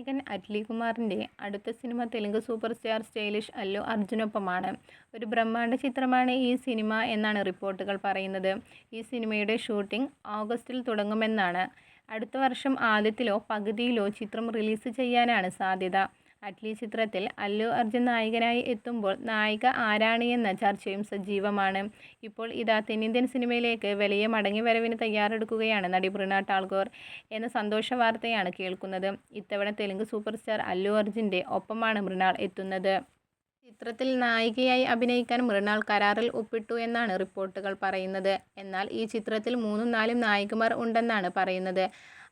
നായകൻ അറ്റ്ലി കുമാറിന്റെ അടുത്ത cinema Telugu super star stylish Allu അർജുനൊപ്പമാണ്. ഒരു ബ്രഹ്മാണ്ഡ ചിത്രമാണ് ഈ സിനിമ എന്നാണ് റിപ്പോർട്ടുകൾ പറയുന്നത്. ഈ സിനിമയുടെ ഷൂട്ടിംഗ് ഓഗസ്റ്റിൽ തുടങ്ങുമെന്നാണ്. അടുത്ത വർഷം ആദ്യത്തിലോ പകുതിയിലോ ചിത്രം റിലീസ് ചെയ്യാനാണ് സാധ്യത. അറ്റ്ലി ചിത്രത്തിൽ അല്ലു അർജുൻ നായകനായി എത്തുമ്പോൾ നായിക ആരാണ് എന്ന ചർച്ചയും സജീവമാണ്. ഇപ്പോൾ ഇതാ തെന്നിന്ത്യൻ സിനിമയിലേക്ക് വലിയ മടങ്ങി മടങ്ങിവരവിന് തയ്യാറെടുക്കുകയാണ് നടി മൃണ ടാൾഗോർ എന്ന സന്തോഷ വാർത്തയാണ് കേൾക്കുന്നത്. ഇത്തവണ തെലുങ്ക് സൂപ്പർ സ്റ്റാർ അല്ലു അർജുന്റെ ഒപ്പമാണ് മൃണാൾ എത്തുന്നത്. ചിത്രത്തിൽ നായികയായി അഭിനയിക്കാൻ മൃണാൾ കരാറിൽ ഒപ്പിട്ടു എന്നാണ് റിപ്പോർട്ടുകൾ പറയുന്നത്. എന്നാൽ ഈ ചിത്രത്തിൽ മൂന്നും നാലും നായികമാർ ഉണ്ടെന്നാണ് പറയുന്നത്.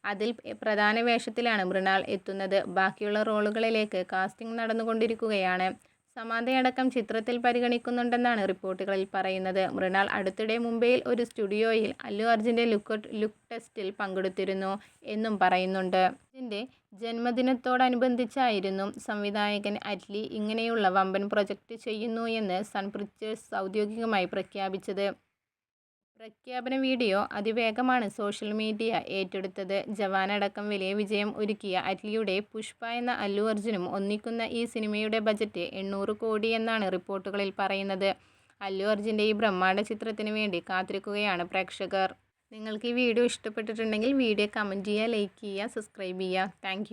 അതിൽ പ്രധാന വേഷത്തിലാണ് മൃണാൾ എത്തുന്നത്. ബാക്കിയുള്ള റോളുകളിലേക്ക് കാസ്റ്റിംഗ് നടന്നുകൊണ്ടിരിക്കുകയാണ്. സമാന്തയടക്കം ചിത്രത്തിൽ പരിഗണിക്കുന്നുണ്ടെന്നാണ് റിപ്പോർട്ടുകളിൽ പറയുന്നത്. മൃണാൾ അടുത്തിടെ മുംബൈയിൽ ഒരു സ്റ്റുഡിയോയിൽ അല്ലു അർജുന്റെ ലുക്ക് ലുക്ക് ടെസ്റ്റിൽ പങ്കെടുത്തിരുന്നു എന്നും പറയുന്നുണ്ട്. ഇതിന്റെ ജന്മദിനത്തോടനുബന്ധിച്ചായിരുന്നു സംവിധായകൻ അറ്റ്ലി ഇങ്ങനെയുള്ള വമ്പൻ പ്രൊജക്റ്റ് ചെയ്യുന്നു എന്ന് സൺ പിക്ചേഴ്സ് ഔദ്യോഗികമായി പ്രഖ്യാപിച്ചത്. പ്രഖ്യാപന വീഡിയോ അതിവേഗമാണ് സോഷ്യൽ മീഡിയ ഏറ്റെടുത്തത്. ജവാനടക്കം വലിയ വിജയം ഒരുക്കിയ അറ്റ്ലിയുടെ പുഷ്പ എന്ന അല്ലു അർജുനും ഒന്നിക്കുന്ന ഈ സിനിമയുടെ ബജറ്റ് എണ്ണൂറ് കോടി എന്നാണ് റിപ്പോർട്ടുകളിൽ പറയുന്നത്. അല്ലു അർജുന്റെ ഈ ബ്രഹ്മാണ്ഡ ചിത്രത്തിന് വേണ്ടി കാത്തിരിക്കുകയാണ് പ്രേക്ഷകർ. നിങ്ങൾക്ക് ഈ വീഡിയോ ഇഷ്ടപ്പെട്ടിട്ടുണ്ടെങ്കിൽ വീഡിയോ കമന്റ് ചെയ്യുക ലൈക്ക് ചെയ്യുക സബ്സ്ക്രൈബ് ചെയ്യുക. താങ്ക്